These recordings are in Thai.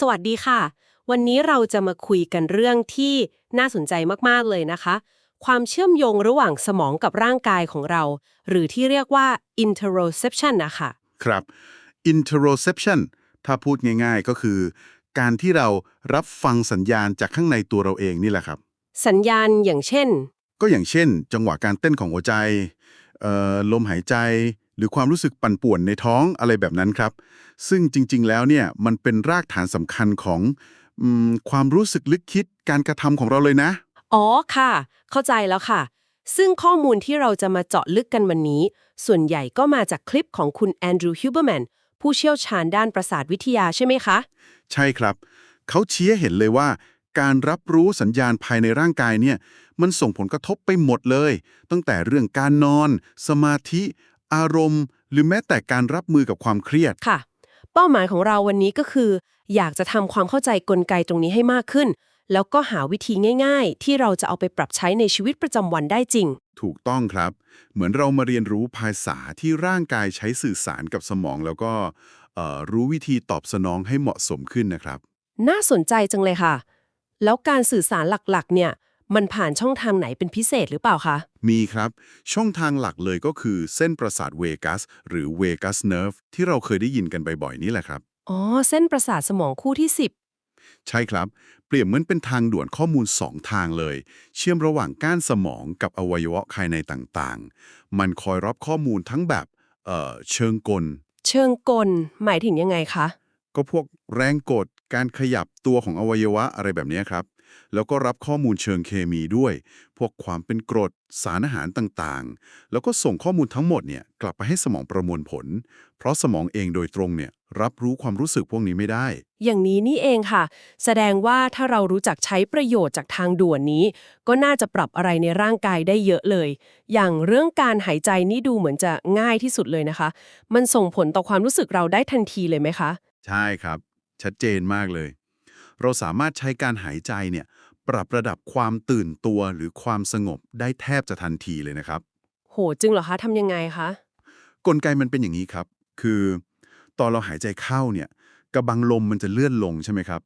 สวัสดีค่ะ วันนี้เราจะมาคุยกันเรื่องที่น่าสนใจมาก ๆ เลยนะคะ ความเชื่อมโยงระหว่างสมองกับร่างกายของเรา หรือที่เรียกว่า interoception นะคะครับ interoception ถ้าพูดง่าย ๆ ก็คือ การที่เรารับฟังสัญญาณจากข้างในตัวเราเองนี่แหละครับ สัญญาณอย่างเช่น ก็อย่างเช่น จังหวะการเต้นของหัวใจเอ่อลมหายใจ หรือความรู้สึกปั่นป่วนในท้องอะไรแบบนั้นครับ ซึ่งจริง ๆ แล้วเนี่ยมันเป็นรากฐานสำคัญของอมความรู้สึกลึกคิดการกระทำของเราเลยนะ อ๋อค่ะ เข้าใจแล้วค่ะ ซึ่งข้อมูลที่เราจะมาเจาะลึกกันวันนี้ ส่วนใหญ่ก็มาจากคลิปของคุณแอนดรูว์ฮิวเบอร์แมนผู้เชี่ยวชาญด้านประสาทวิทยาใช่ไหมคะ ใช่ครับ เขาชี้ให้เห็นเลยว่าการรับรู้สัญญาณภายในร่างกายเนี่ยมันส่งผลกระทบไปหมดเลย ตั้งแต่เรื่องการนอน สมาธิ อารมณ์ หรือแม้แต่การรับมือกับความเครียด ค่ะ เป้าหมายของเราวันนี้ก็คือ อยากจะทำความเข้าใจกลไกตรงนี้ให้มากขึ้น แล้วก็หาวิธีง่าย ๆ ที่เราจะเอาไปปรับใช้ในชีวิตประจำวันได้จริง ถูกต้องครับ เหมือนเรามาเรียนรู้ภาษาที่ร่างกายใช้สื่อสารกับสมอง แล้วก็เอ่อรู้วิธีตอบสนองให้เหมาะสมขึ้นนะครับ น่าสนใจจังเลยค่ะ แล้วการสื่อสารหลักๆ เนี่ย มันผ่านช่องทางไหนเป็นพิเศษหรือเปล่าคะ มีครับ ช่องทางหลักเลยก็คือเส้นประสาทเวกัส หรือเวกัสเนิร์ฟที่เราเคยได้ยินกันบ่อยๆนี่แหละครับ อ๋อ เส้นประสาทสมองคู่ที่ ใช่ครับ เปรียบเหมือนเป็นทางด่วนข้อมูล 2 ทางเลย เชื่อมระหว่างก้านสมองกับอวัยวะภายในต่างๆ มันคอยรับข้อมูลทั้งแบบเอ่อเชิงกล 10 เชิงกล หมายถึงยังไงคะ ก็พวกแรงกด การขยับตัวของอวัยวะอะไรแบบนี้ครับ แล้วก็รับข้อมูลเชิงเคมีด้วย พวกความเป็นกรด สารอาหารต่างๆ แล้วก็ส่งข้อมูลทั้งหมดเนี่ยกลับไปให้สมองประมวลผล เพราะสมองเองโดยตรงเนี่ยรับรู้ความรู้สึกพวกนี้ไม่ได้ อย่างนี้นี่เองค่ะ แสดงว่าถ้าเรารู้จักใช้ประโยชน์จากทางด่วนนี้ ก็น่าจะปรับอะไรในร่างกายได้เยอะเลย อย่างเรื่องการหายใจนี่ดูเหมือนจะง่ายที่สุดเลยนะคะ มันส่งผลต่อความรู้สึกเราได้ทันทีเลยไหมคะ ใช่ครับ ชัดเจนมากเลย เราสามารถใช้การหายใจเนี่ยปรับระดับความตื่นตัวหรือความสงบได้แทบจะทันทีเลยนะครับ โหจึงเหรอคะทำยังไงคะกลไกมันเป็นอย่างนี้ครับ คือ ตอนเราหายใจเข้าเนี่ยกระบังลมมันจะเลื่อนลงใช่ไหมครับ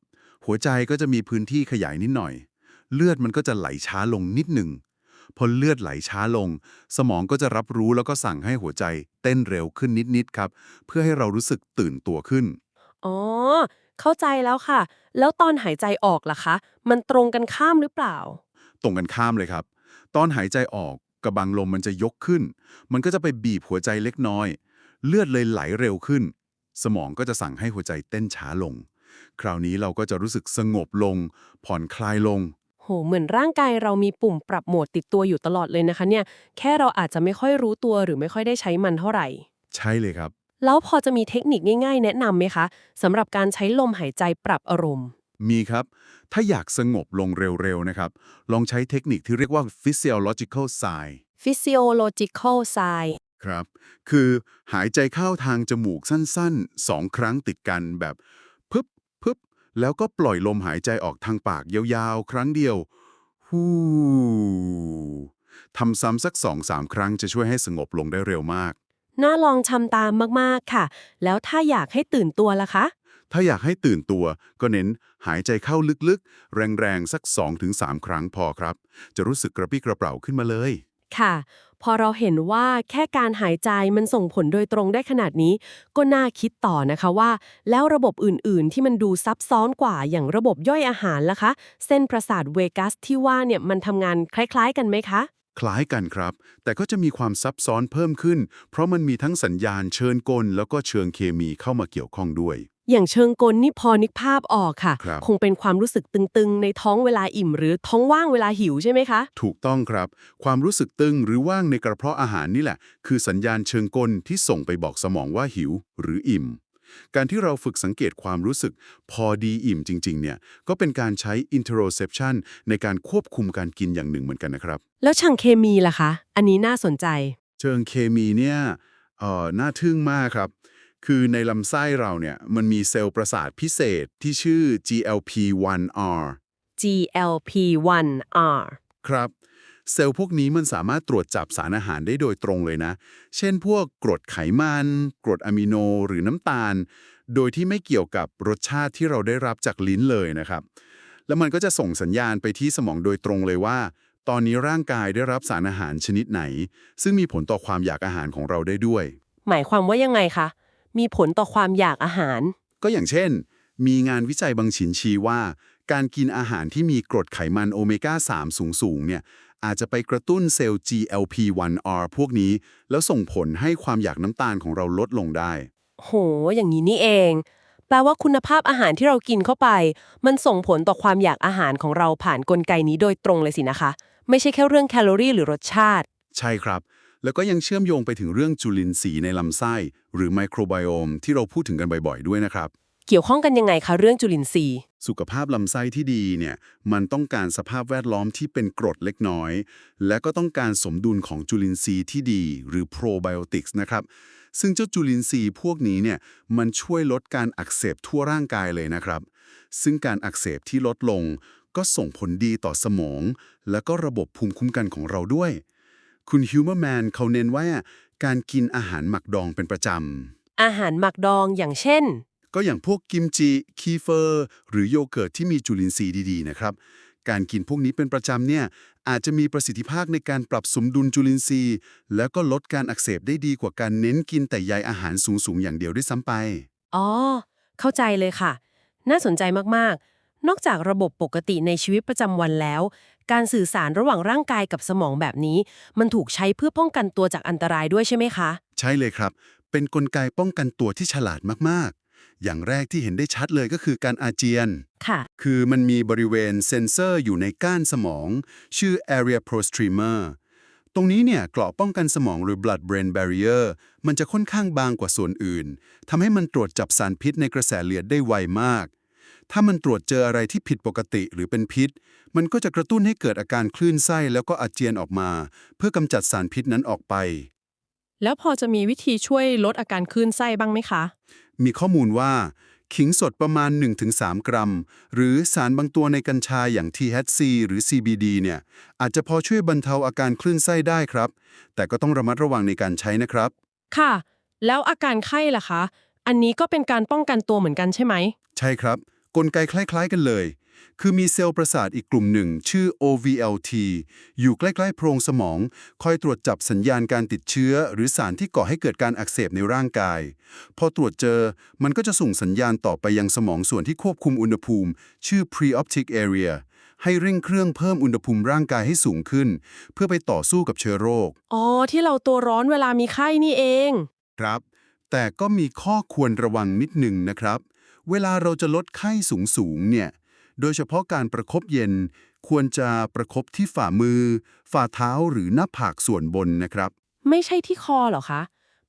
หัวใจก็จะมีพื้นที่ขยายนิดหน่อย เลือดมันก็จะไหลช้าลงนิดหนึ่งพอเลือดไหลช้าลง สมองก็จะรับรู้แล้วก็สั่งให้หัวใจเต้นเร็วขึ้นนิดๆครับ เพื่อให้เรารู้สึกตื่นตัวขึ้น อ๋อ เข้าใจแล้วค่ะ แล้วตอนหายใจออกล่ะคะ มันตรงกันข้ามหรือเปล่า ตรงกันข้ามเลยครับ ตอนหายใจออกกระบังลมมันจะยกขึ้น มันก็จะไปบีบหัวใจเล็กน้อย เลือดเลยไหลเร็วขึ้น สมองก็จะสั่งให้หัวใจเต้นช้าลง คราวนี้เราก็จะรู้สึกสงบลง ผ่อนคลายลง โห เหมือนร่างกายเรามีปุ่มปรับโหมดติดตัวอยู่ตลอดเลยนะคะเนี่ย แค่เราอาจจะไม่ค่อยรู้ตัวหรือไม่ค่อยได้ใช้มันเท่าไหร่ ใช่เลยครับ แล้วพอจะมีเทคนิคง่าย ๆ แนะนำไหมคะสำหรับการใช้ลมหายใจปรับอารมณ์ มีครับ ถ้าอยากสงบลงเร็วๆนะครับ ลองใช้เทคนิคที่เรียกว่า physiological sigh physiological sigh ครับ คือหายใจเข้าทางจมูกสั้นๆสองครั้งติดกันแบบพึบพึบแล้วก็ปล่อยลมหายใจออกทางปากยาวๆ ครั้งเดียวฮู้ทำซ้ำสักสองสามครั้งจะช่วยให้สงบลงได้เร็วมาก น่าลองทำตามมากๆค่ะ แล้วถ้าอยากให้ตื่นตัวล่ะคะ ถ้าอยากให้ตื่นตัว ก็เน้นหายใจเข้าลึกๆ แรงๆ สัก 2-3 ครั้งพอครับ จะรู้สึกกระปรี้กระเปร่าขึ้นมาเลย ค่ะ พอเราเห็นว่าแค่การหายใจมันส่งผลโดยตรงได้ขนาดนี้ ก็น่าคิดต่อนะคะว่า แล้วระบบอื่นๆ ที่มันดูซับซ้อนกว่าอย่างระบบย่อยอาหารล่ะคะ เส้นประสาทเวกัสที่ว่าเนี่ยมันทำงานคล้าย ๆ กันไหมคะ คล้ายกันครับ แต่ก็จะมีความซับซ้อนเพิ่มขึ้น เพราะมันมีทั้งสัญญาณเชิญกล แล้วก็เชิงเคมีเข้ามาเกี่ยวข้องด้วย อย่างเชิงกลนี่พอนึกภาพออกค่ะครับคงเป็นความรู้สึกตึงๆ ในท้องเวลาอิ่ม หรือท้องว่างเวลาหิวใช่ไหมคะ ถูกต้องครับ ความรู้สึกตึงหรือว่างในกระเพาะอาหารนี่แหละ คือสัญญาณเชิงกลที่ส่งไปบอกสมองว่าหิว หรืออิ่ม การที่เราฝึกสังเกตความรู้สึกพอดีอิ่มจริงๆ เนี่ย ก็เป็นการใช้ interoception ในการควบคุมการกินอย่างหนึ่งเหมือนกันนะครับ แล้วเชิงเคมีล่ะคะ อันนี้น่าสนใจ เชิงเคมีเนี่ยเอ่อน่าทึ่งมากครับ คือในลำไส้เราเนี่ยมันมีเซลล์ประสาทพิเศษที่ชื่อ GLP-1R GLP-1R ครับ เซลล์พวกนี้มันสามารถตรวจจับสารอาหารได้โดยตรงเลยนะ เช่นพวกกรดไขมัน กรดอะมิโนหรือน้ำตาล โดยที่ไม่เกี่ยวกับรสชาติที่เราได้รับจากลิ้นเลยนะครับ แล้วมันก็จะส่งสัญญาณไปที่สมองโดยตรงเลยว่า ตอนนี้ร่างกายได้รับสารอาหารชนิดไหน ซึ่งมีผลต่อความอยากอาหารของเราได้ด้วย หมายความว่ายังไงคะ มีผลต่อความอยากอาหาร ก็อย่างเช่น มีงานวิจัยบางชิ้นชี้ว่า การกินอาหารที่มีกรดไขมันโอเมก้า 3 สูงๆเนี่ย อาจจะไปกระตุ้นเซลล์ GLP-1R พวกนี้ แล้วส่งผลให้ความอยากน้ำตาลของเราลดลงได้ โห อย่างนี้นี่เอง แปลว่าคุณภาพอาหารที่เรากินเข้าไป มันส่งผลต่อความอยากอาหารของเราผ่านกลไกนี้โดยตรงเลยสินะคะ ไม่ใช่แค่เรื่องแคลอรี่หรือรสชาติ ใช่ครับ แล้วก็ยังเชื่อมโยงไปถึงเรื่องจุลินทรีย์ในลำไส้ หรือไมโครไบโอมที่เราพูดถึงกันบ่อยๆด้วยนะครับ เกี่ยวข้องกันยังไงคะเรื่องจุลินทรีย์ สุขภาพลำไส้ที่ดีเนี่ยมันต้องการสภาพแวดล้อมที่เป็นกรดเล็กน้อย และก็ต้องการสมดุลของจุลินทรีย์ที่ดี หรือโปรไบโอติกส์นะครับ ซึ่งเจ้าจุลินทรีย์พวกนี้เนี่ยมันช่วยลดการอักเสบทั่วร่างกายเลยนะครับ ซึ่งการอักเสบที่ลดลง ก็ส่งผลดีต่อสมอง และก็ระบบภูมิคุ้มกันของเราด้วย คุณฮิวแมนเขาเน้นว่าการกินอาหารหมักดองเป็นประจำอาหารหมักดองอย่างเช่น ก็อย่างพวกกิมจิคีเฟอร์ หรือโยเกิร์ตที่มีจุลินทรีย์ดี ๆ นะครับ การกินพวกนี้เป็นประจำเนี่ย อาจจะมีประสิทธิภาพในการปรับสมดุลจุลินทรีย์ แล้วก็ลดการอักเสบได้ดีกว่าการเน้นกินแต่ใยอาหารสูงๆ อย่างเดียวด้วยซ้ำไป อ๋อ เข้าใจเลยค่ะ น่าสนใจมากๆ นอกจากระบบปกติในชีวิตประจำวันแล้ว การสื่อสารระหว่างร่างกายกับสมองแบบนี้ มันถูกใช้เพื่อป้องกันตัวจากอันตรายด้วยใช่ไหมคะ ใช่เลยครับ เป็นกลไกป้องกันตัวที่ฉลาดมากๆ อย่างแรกที่เห็นได้ชัดเลยก็คือการอาเจียน ค่ะ คือมันมีบริเวณเซนเซอร์อยู่ในก้านสมอง ชื่อ area prostreamer ตรงนี้เนี่ยเกราะป้องกันสมองหรือ blood brain barrier มันจะค่อนข้างบางกว่าส่วนอื่นทำให้มันตรวจจับสารพิษในกระแสเลือดได้ไวมาก ถ้ามันตรวจเจออะไรที่ผิดปกติหรือเป็นพิษ มันก็จะกระตุ้นให้เกิดอาการคลื่นไส้แล้วก็อาเจียนออกมา เพื่อกำจัดสารพิษนั้นออกไป แล้วพอจะมีวิธีช่วยลดอาการคลื่นไส้บ้างไหมคะ มีข้อมูลว่า ขิงสดประมาณ 1-3 กรัม หรือสารบางตัวในกัญชาอย่าง THC หรือ CBD เนี่ยอาจจะพอช่วยบรรเทาอาการคลื่นไส้ได้ครับ แต่ก็ต้องระมัดระวังในการใช้นะครับ ค่ะ แล้วอาการไข้ล่ะคะ อันนี้ก็เป็นการป้องกันตัวเหมือนกันใช่ไหม ใช่ครับ กลไกคล้าย ๆ กันเลย คือมีเซลล์ประสาทอีกกลุ่มหนึ่ง ชื่อ OVLT อยู่ใกล้ๆโพรงสมอง คอยตรวจจับสัญญาณการติดเชื้อ หรือสารที่ก่อให้เกิดการอักเสบในร่างกาย พอตรวจเจอมันก็จะส่งสัญญาณต่อไปยังสมองส่วนที่ควบคุมอุณหภูมิ ชื่อ preoptic area ให้เร่งเครื่องเพิ่มอุณหภูมิร่างกายให้สูงขึ้น เพื่อไปต่อสู้กับเชื้อโรค อ๋อ ที่เราตัวร้อนเวลามีไข้นี่เอง ครับ แต่ก็มีข้อควรระวังนิดหนึ่งนะครับ เวลาเราจะลดไข้สูงๆเนี่ย โดยเฉพาะการประคบเย็นควรจะประคบที่ฝ่ามือ ฝ่าเท้าหรือหน้าผากส่วนบนนะครับ ไม่ใช่ที่คอเหรอคะ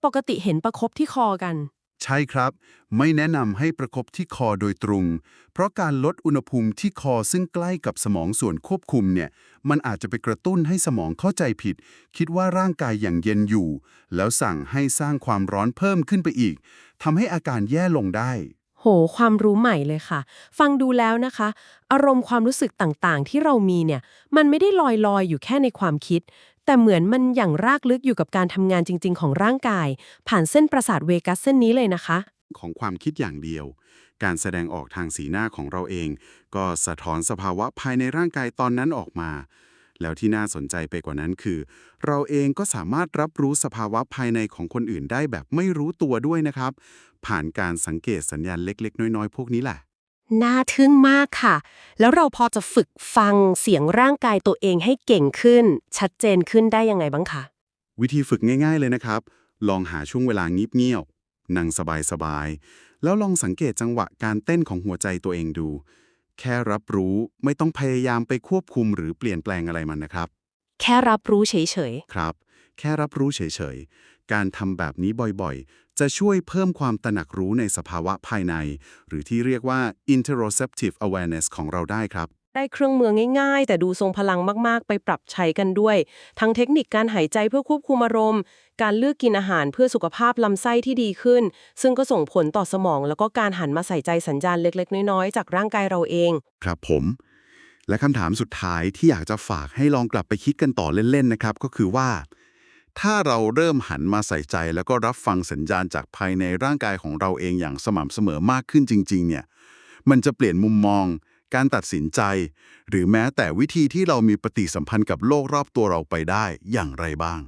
ปกติเห็นประคบที่คอกัน ใช่ครับ ไม่แนะนำให้ประคบที่คอโดยตรง เพราะการลดอุณหภูมิที่คอซึ่งใกล้กับสมองส่วนควบคุมเนี่ยมันอาจจะไปกระตุ้นให้สมองเข้าใจผิด คิดว่าร่างกายอย่างเย็นอยู่ แล้วสั่งให้สร้างความร้อนเพิ่มขึ้นไปอีกทำให้อาการแย่ลงได้ โห ความรู้ใหม่เลยค่ะ ฟังดูแล้วนะคะ อารมณ์ความรู้สึกต่างๆ ที่เรามีเนี่ย มันไม่ได้ลอยๆ อยู่แค่ในความคิด แต่เหมือนมันอย่างรากลึกอยู่กับการทำงานจริง ๆ ของร่างกาย ผ่านเส้นประสาทเวกัสเส้นนี้เลยนะคะ ของความคิดอย่างเดียว การแสดงออกทางสีหน้าของเราเอง ก็สะท้อนสภาวะภายในร่างกายตอนนั้นออกมา แล้วที่น่าสนใจไปกว่านั้นคือ เราเองก็สามารถรับรู้สภาวะภายในของคนอื่นได้แบบไม่รู้ตัวด้วยนะครับ ผ่านการสังเกตสัญญาณเล็ก ๆ น้อย ๆ พวกนี้แหละน่าทึ่งมากค่ะ แล้วเราพอจะฝึกฟังเสียงร่างกายตัวเองให้เก่งขึ้น ชัดเจนขึ้นได้ยังไงบ้างคะ วิธีฝึกง่าย ๆ เลยนะครับ ลองหาช่วงเวลาเงียบๆนั่งสบายๆ แล้วลองสังเกตจังหวะการเต้นของหัวใจตัวเองดู แค่รับรู้ไม่ต้องพยายามไปควบคุมหรือเปลี่ยนแปลงอะไรมันนะครับ แค่รับรู้เฉยครับ แค่รับรู้เฉยๆ การทำแบบนี้บ่อยๆ จะช่วยเพิ่มความตระหนักรู้ในสภาวะภายใน หรือที่เรียกว่า interoceptive awareness ของเราได้ครับ ได้เครื่องมือง่ายๆ แต่ดูทรงพลังมากๆ ไปปรับใช้กันด้วย ทั้งเทคนิคการหายใจเพื่อควบคุมอารมณ์ การเลือกกินอาหารเพื่อสุขภาพลำไส้ที่ดีขึ้น ซึ่งก็ส่งผลต่อสมองแล้วก็การหันมาใส่ใจสัญญาณเล็กๆ น้อยๆ จากร่างกายเราเอง ครับผม และคำถามสุดท้ายที่อยากจะฝากให้ลองกลับไปคิดกันต่อเล่นๆนะครับ ก็คือว่า ถ้าเราเริ่มหันมาใส่ใจ แล้วก็รับฟังสัญญาณจากภายในร่างกายของเราเองอย่างสม่ำเสมอมากขึ้นจริง ๆ เนี่ย มันจะเปลี่ยนมุมมอง การตัดสินใจ หรือแม้แต่วิธีที่เรามีปฏิสัมพันธ์กับโลกรอบตัวเราไปได้อย่างไรบ้าง